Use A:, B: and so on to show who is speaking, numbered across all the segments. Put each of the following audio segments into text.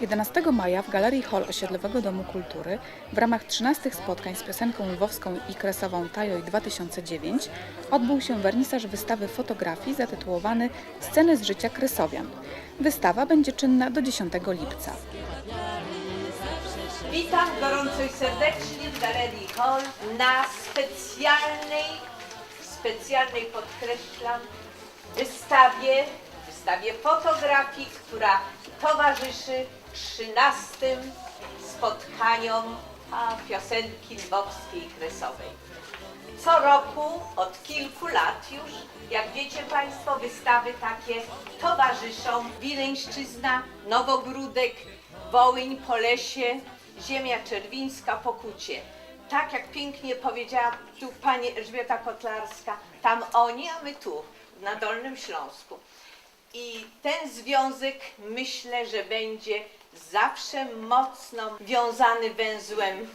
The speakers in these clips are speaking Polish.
A: 11 maja w Galerii Hall Osiedlowego Domu Kultury w ramach 13 spotkań z piosenką lwowską i kresową Tajoj 2009 odbył się wernisaż wystawy fotografii zatytułowany Sceny z życia kresowian. Wystawa będzie czynna do 10 lipca.
B: Witam gorąco i serdecznie w Galerii Hall na specjalnej, specjalnej podkreślam, wystawie, wystawie fotografii, która towarzyszy 13 spotkaniom piosenki lwowskiej kresowej. Co roku, od kilku lat już, jak wiecie Państwo, wystawy takie towarzyszą Wileńszczyzna, Nowogródek, Wołyń, Polesie, Ziemia Czerwińska, Pokucie. Tak jak pięknie powiedziała tu pani Elżbieta Kotlarska, tam oni, a my tu, na Dolnym Śląsku. I ten związek myślę, że będzie zawsze mocno wiązany węzłem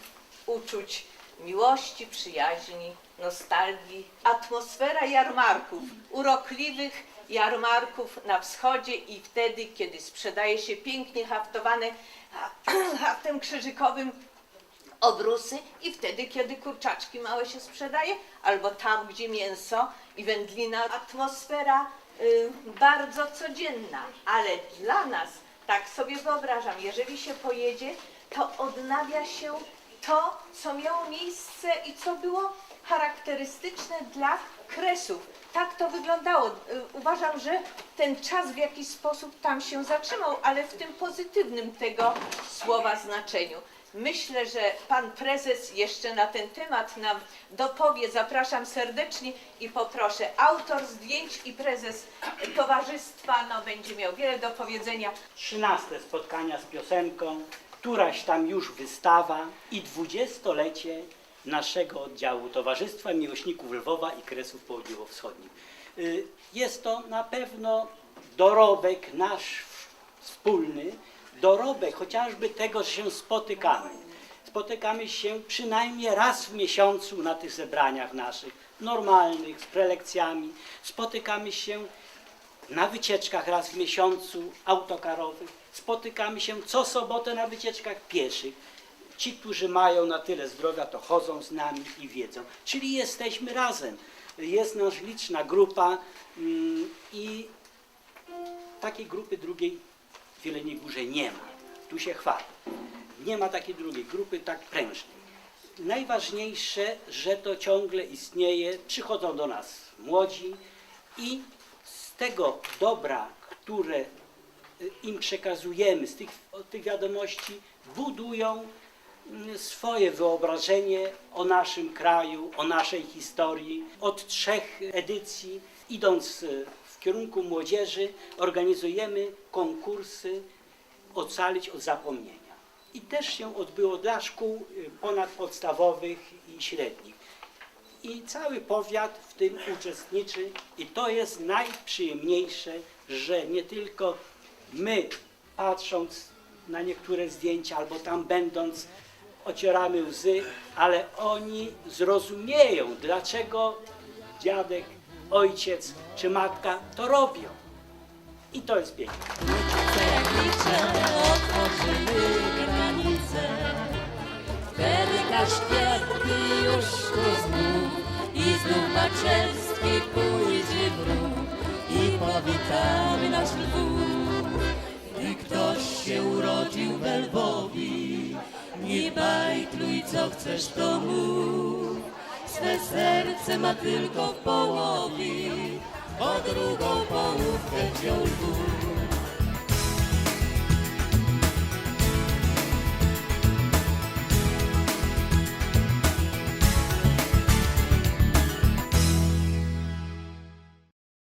B: uczuć miłości, przyjaźni, nostalgii. Atmosfera jarmarków, urokliwych jarmarków na wschodzie i wtedy, kiedy sprzedaje się pięknie haftowane haftem krzyżykowym obrusy i wtedy, kiedy kurczaczki małe się sprzedaje, albo tam, gdzie mięso i wędlina. Atmosfera y, bardzo codzienna, ale dla nas, tak sobie wyobrażam, jeżeli się pojedzie, to odnawia się to, co miało miejsce i co było charakterystyczne dla Kresów. Tak to wyglądało. Y, Uważam, że ten czas w jakiś sposób tam się zatrzymał, ale w tym pozytywnym tego słowa znaczeniu. Myślę, że pan prezes jeszcze na ten temat nam dopowie. Zapraszam serdecznie i poproszę. Autor zdjęć i prezes towarzystwa no, będzie miał wiele do powiedzenia.
C: 13 spotkania z piosenką, któraś tam już wystawa i dwudziestolecie naszego oddziału Towarzystwa Miłośników Lwowa i Kresów Południowo-Wschodnich. Y, Jest to na pewno dorobek nasz wspólny, dorobek chociażby tego, że się spotykamy. Spotykamy się przynajmniej raz w miesiącu na tych zebraniach naszych, normalnych, z prelekcjami. Spotykamy się na wycieczkach raz w miesiącu autokarowych. Spotykamy się co sobotę na wycieczkach pieszych. Ci, którzy mają na tyle zdrowia, to chodzą z nami i wiedzą. Czyli jesteśmy razem. Jest nasz liczna grupa mm, i takiej grupy drugiej w Jeleniej Górze nie ma. Tu się chwalę. Nie ma takiej drugiej grupy tak prężnej. Najważniejsze, że to ciągle istnieje. Przychodzą do nas młodzi i z tego dobra, które y, im przekazujemy, z tych, tych wiadomości, budują mm, swoje wyobrażenie o naszym kraju, o naszej historii. Od trzech edycji, idąc y, kierunku młodzieży, organizujemy konkursy Ocalić od zapomnienia. I też się odbyło dla szkół y, ponadpodstawowych i średnich. I cały powiat w tym uczestniczy i to jest najprzyjemniejsze, że nie tylko my patrząc na niektóre zdjęcia albo tam będąc ocieramy łzy, ale oni zrozumieją, dlaczego dziadek, ojciec czy matka to robią. I to jest piękne.
D: otworzyły granice. Wtedy kaszkietki już tu znów i znów Maczewski pójdzie w ruch i powitamy nasz Lwów. Gdy ktoś się urodził we Lwowi, nie bajtluj co chcesz to mów. Swe serce ma tylko w połowie, o drugą połówkę wziął Bóg.